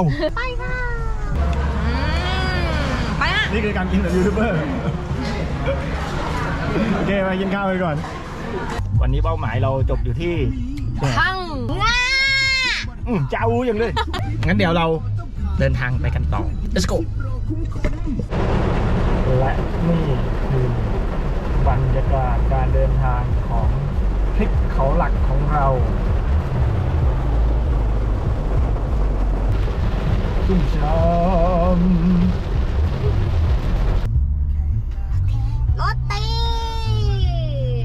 าวไปค่ะอืมไปอะนี่คือการกินแบบยูทูบเบอร์ โอเคมากินข้าวไปก่อน วันนี้เป้าหมายเราจบอยู่ที่พังง่าอืมเจ้าอย่างเลย งั้นเดี๋ยวเราเดินทางไปกันต่อ let's go และนี่คือบรรยากาศการเดินทางของทริปเขาหลักของเรา ชุ่มช้ำรถติ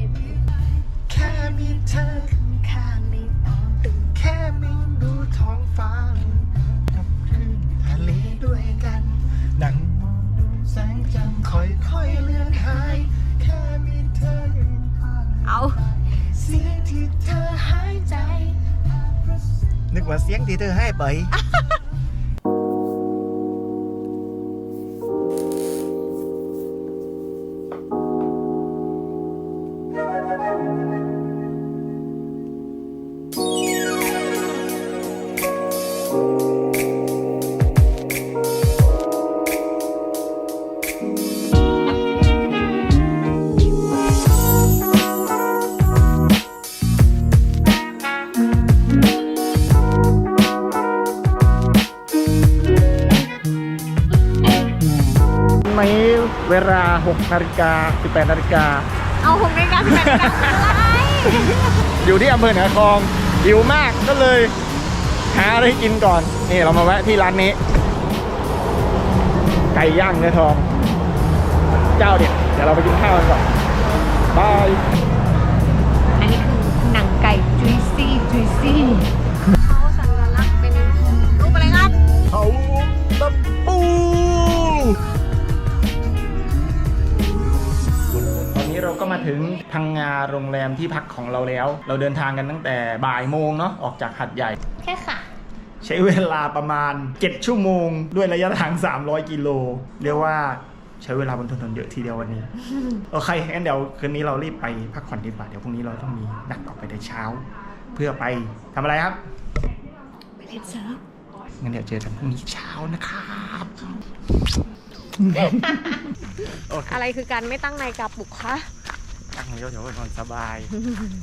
ดแค่มีเธอข้างๆในตอนตึงแค่ไม่ดูท้องฟ้ากับคลื่นทะเลด้วยกันนั่งมองดูแสงจันทร์ค่อยๆเลือนหาย แค่มีเธออยู่ข้างเอาเสียงที่เธอหายใจ นึกว่าเสียงที่เธอให้ไป 6นาฬิกา18นาฬิกา เอาหกนาฬิกาสิบแปดนาฬิกาอะไรอยู่ที่อำเภอเหนือคลองหิวมากก็เลยหาอะไรกินก่อน นี่เรามาแวะที่ร้านนี้ ไก่ย่างเนื้อทอง เจ้าเนี่ยเดี๋ยวเราไปกินข้าวกันก่อนบาย อันนี้คือหนังไก่ juicy juicy มาถึงพังงาโรงแรมที่พักของเราแล้ว เราเดินทางกันตั้งแต่บ่ายโมงเนาะออกจากหัดใหญ่แค่ค่ะ ใช้เวลาประมาณ 7 ชั่วโมง ด้วยระยะทาง 300 กิโลเรียกว่าใช้เวลาบนถนนเยอะทีเดียววันนี้ โอเคงั้นเดี๋ยวคืนนี้เรารีบไปพักผ่อนดีกว่าเดี๋ยวพรุ่งนี้เราต้องมีนัดออกไปในเช้า เพื่อไปทำอะไรครับไปเล่นเซิร์ฟงั้นเดี๋ยวเจอกันพรุ่งนี้เช้านะครับโอเคอะไรคือการไม่ตั้งนาฬิกาปลุกคะ ตั้งเดี๋ยวเดี๋ยวไปนอนสบาย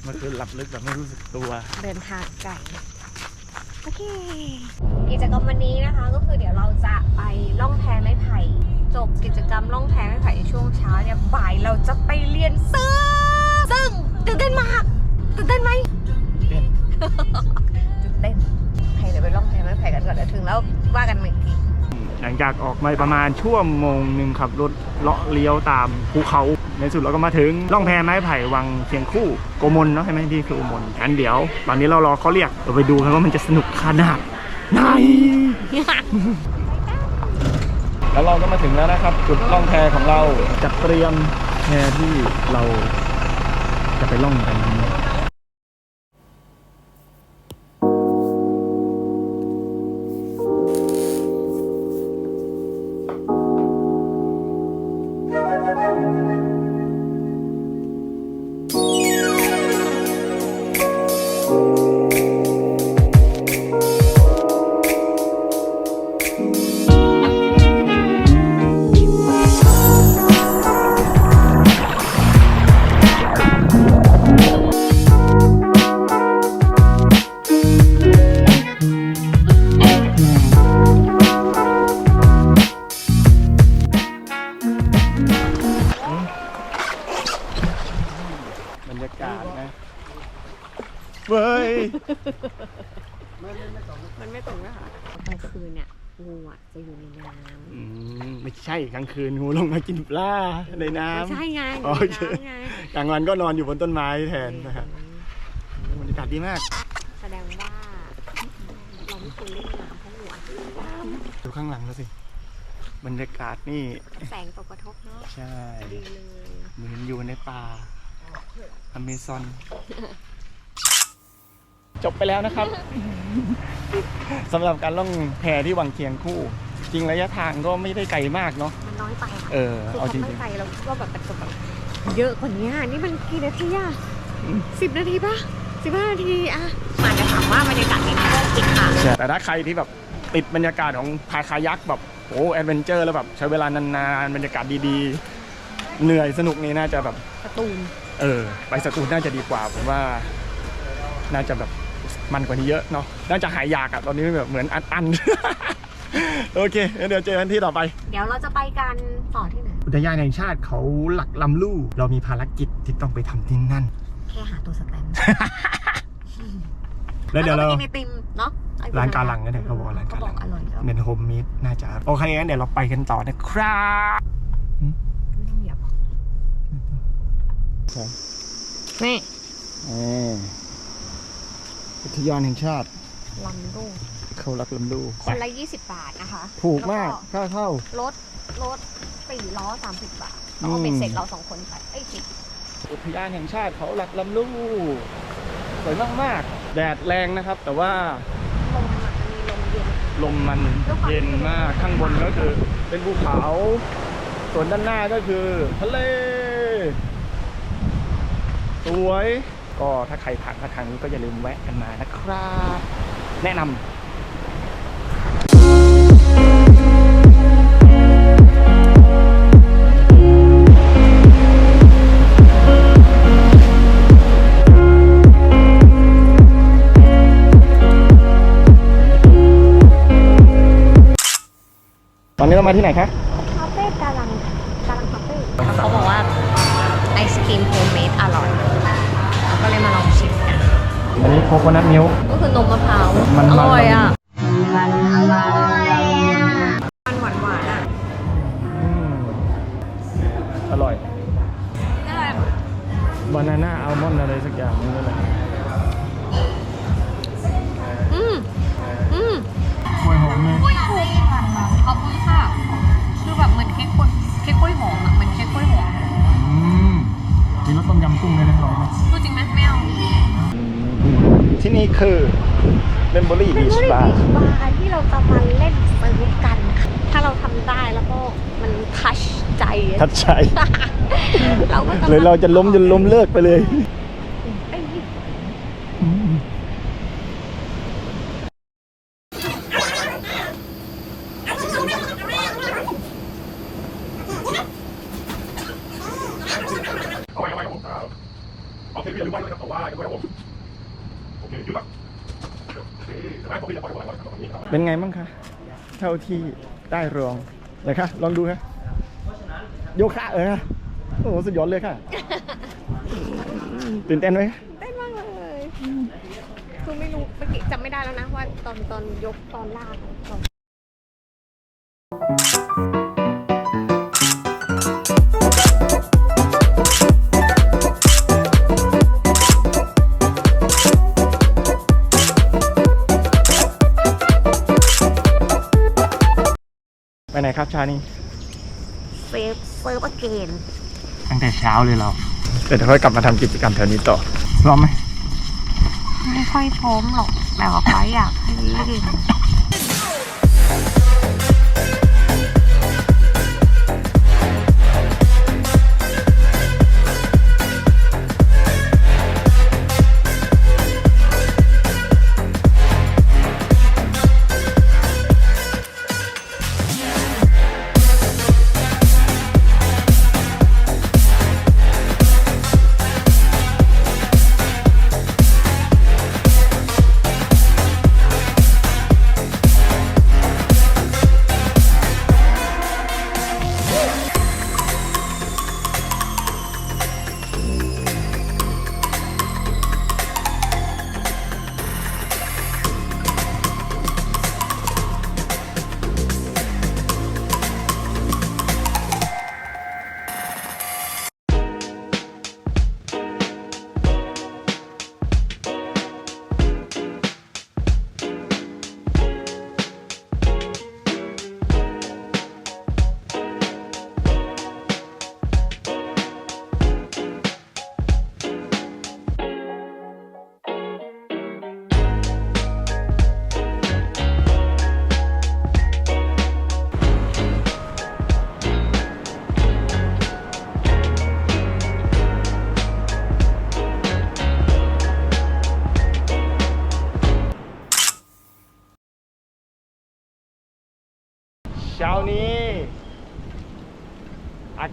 เมื่อคืนหลับลึกแบบไม่รู้สึกตัว เดินทางไกลโอเค กิจกรรมวันนี้นะคะก็คือเดี๋ยวเราจะไปล่องแพไม้ไผ่จบกิจกรรมล่องแพไม้ไผ่ในช่วงเช้าเนี่ยบ่ายเราจะไปเรียนเซิร์ฟซึ่งตื่นเต้นมากตื่นเต้นไหมเป็นตื่นเต้นโอเคเดี๋ยวไปล่องแพไม้ไผ่กันก่อนเดี๋ยวถึงแล้วว่ากันอีกที หลังจากออกมาประมาณชั่วโมงหนึ่งขับรถเลาะเลี้ยวตามภูเขาในสุดเราก็มาถึงล่องแพไม้ไผ่วังเชียงคู่โกมลเนาะใช่ไหมที่คือโกมลงั้นเดี๋ยว ตอนนี้เรารอเขาเรียกเราไปดูกันว่ามันจะสนุกขนาดไหนแล้วเราก็มาถึงแล้วนะครับ จุดล่องแพของเราจัดเตรียมแพที่เราจะไปล่องกัน ใช่กลางคืนงูลงมากินปลาในำน้ำไม่ใช่ไงโอเคในน้ำไงกลางวันก็นอนอยู่บนต้นไม้แทนนะครับบรรยากาศดีมาก แสดงว่าเราไม่เคยเล่นน้ำเพราะงูอาจจะอยู่ในน้ดูข้างหลังเราสิบรรยากาศนี่ำแสงตกกระทบเนาะใช่ดีเลยเหมือนอยู่ในป่าอเมซอน จบไปแล้วนะครับสำหรับการล่องแพที่วังเคียงคู่ จริงระยะทางก็ไม่ได้ไกลมากเนาะมันน้อยไปค่ะเออคือเอาเขาจริไม่งไปเราคิดว่าแบบเป็นแบบเยอะกว่านี้นี่มันกี่นาทีอะสิบนาทีปะสิบห้านาทีอะมาจะถามว่าบรรยากาศในน้ำกิจค่ะแต่ถ้าใครที่แบบติดบรรยากาศของพายคายักแบบโอ้แอดเวนเจอร์แล้วแบบใช้เวลานานๆบรรยากาศดีๆ เหนื่อยสนุกนี่น่าจะแบบประตูนเออไปสตูลน่าจะดีกว่าผมว่าน่าจะแบบมันกว่านี้เยอะเนาะน่าจะหายอยากอะตอนนี้แบบเหมือนอันๆ โอเคงั้นเดี๋ยวเจอกันที่ต่อไป เดี๋ยวเราจะไปกันต่อที่ไหน อุทยานแห่งชาติเขาหลักลำลู่ เรามีภารกิจที่ต้องไปทำที่นั่น แค่หาตัวสแตมป์แล้วเดี๋ยวเราก็ไปกินไอติมเนาะร้านกาลังก็ได้เขาบอกว่าร้านเขากาบลัองกอร่อยแล้วเป็นโฮมมิดน่าจะโอเคงั้นเดี๋ยวเราไปกันต่อนะครับเหยียบนี่อุทยานแห่งชาติลำดู เขารักลำลู่คนละ 20 บาทนะคะถูกมากแล้วค่าเข้า รถรถสี่ล้อ 30 บาทแล้วก็เป็นเสร็จเราสองคนไปเอ้ยสิบอุทยานแห่งชาติเขาหลักลำลู่สวยมากๆ แดดแรงนะครับ แต่ว่าลมมันมีลมเย็น ลมมันเย็นมากข้างบนก็คือ เป็นภูเขา ส่วนด้านหน้าก็คือทะเล สวย ก็ถ้าใครผ่านมาทางนี้ก็อย่าลืมแวะกันมานะครับ แนะนำ ที่ไหนคะคาเฟ่กาลังกาลังคาเฟ่เขาบอกว่าไอศครีมโฮมเมดอร่อยก็เลยมาลองชิมกันอันนี้โคโคนัทมิลค์ก็คือนมมะพร้าวมันอมันร่อยอะมันอร่อยอะมันหวานหวานๆอะอืมอร่อยอร่อยบานาน่าอัลมอนด์อะไรสักอย่างนี่แหละอืมอืมกล้วยหอมเลย เค้กกล้วยหอมอะเหมือนเค้กกล้วยหอมอืมมีรสต้มยำกุ้งด้วยนะลองไหมพูดจริงไหมไม่เอาที่นี่คือเบมโบรี่เป็นบีชบริบาบีร์ชบาร์ที่เราจะมาเล่นเซิร์ฟกันค่ะถ้าเราทำได้แล้วก็มันทัชใจอะทัดใจเราก็จะเลยเราจะล้มจนล้มเลิกไปเลย เป็นไงบ้างคะเท่าที่ได้รองเลยคะลองดูคะโยคะเออคะโอ้โหสุดยอดเลยค่ะตื่นเต้นไหมเต้นมากเลยคือไม่รู้เมื่อกี้จำไม่ได้แล้วนะว่าตอนตอนยกตอนลากตอน ครับชานี้เซฟเซิร์ฟเกนตั้งแต่เช้าเลยเราเดี๋ยวค่อยกลับมาทำกิจกรรมแถวนี้ต่อพร้อมไหม ไม่ค่อยพร้อมหรอกแต่ว่าไปอยากให้เล่น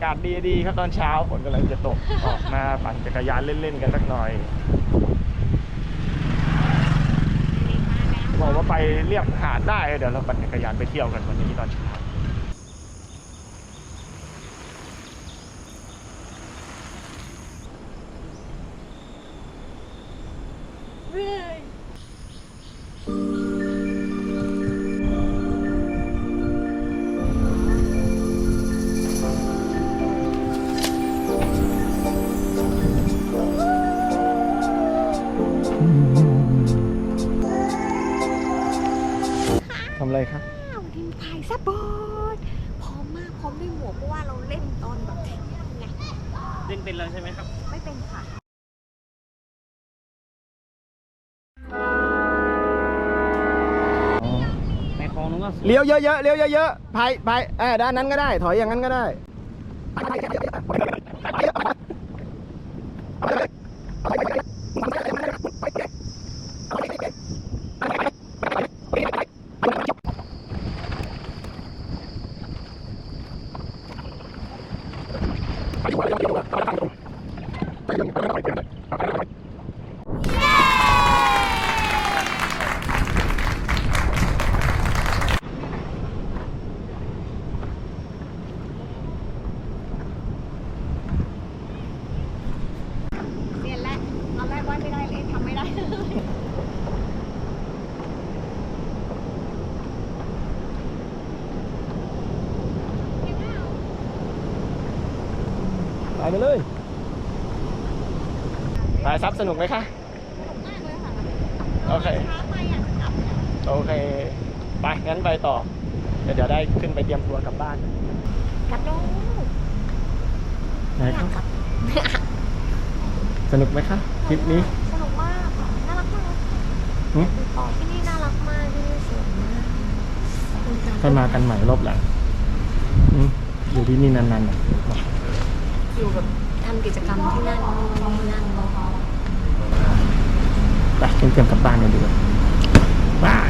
ากาศดีๆครับตอนเช้าฝนกำลังจะตก ออกมาปั่นจักรยานเล่นๆกันสักหน่อยบอกว่าไปเรียบหาดได้เดี๋ยวเราปั่นจักรยานไปเที่ยวกันวันนี้ตอนเช้า ทำอะไรครับอ้าวทีมถ่ายซับบอร์ดพร้อมมากพร้อมด้วยหมวกเพราะว่าเราเล่นตอนแบบเที่ยงไงเล่นเป็นแล้วใช่ไหมครับ ไม่เป็นค่ะในคลองนู้นก็สวยเลี้ยวเยอะๆเลี้ยวเยอะๆพายพายเออด้านนั้นก็ได้ ถอยอย่างนั้นก็ได้ เรียนแล้วตอนแรกว่าไม่ได้เลยทำไม่ได้เลย ไปไปเลยไปซับสนุกไหมคะมากเลยค่ะโอเคช้าไปอะกลับแล้วโอเค ไป งั้นไปต่อเดี๋ยวเดี๋ยวได้ขึ้นไปเตรียมตัวกลับบ้านกลับแล้วไหนครับสนุกไหมคะทริปนี้ สนุกมากค่ะน่ารักมากหึต่อที่นี่น่ารักมากที่นี่สวยมากคุณตค่อยมากันใหม่รอบหลังอืมอยู่ที่นี่นานๆหน่อยอยู่ แบบทำกิจกรรมที่นั่นที่นั่นไปเตรียมกลับบ้านกันดีกว่าบาย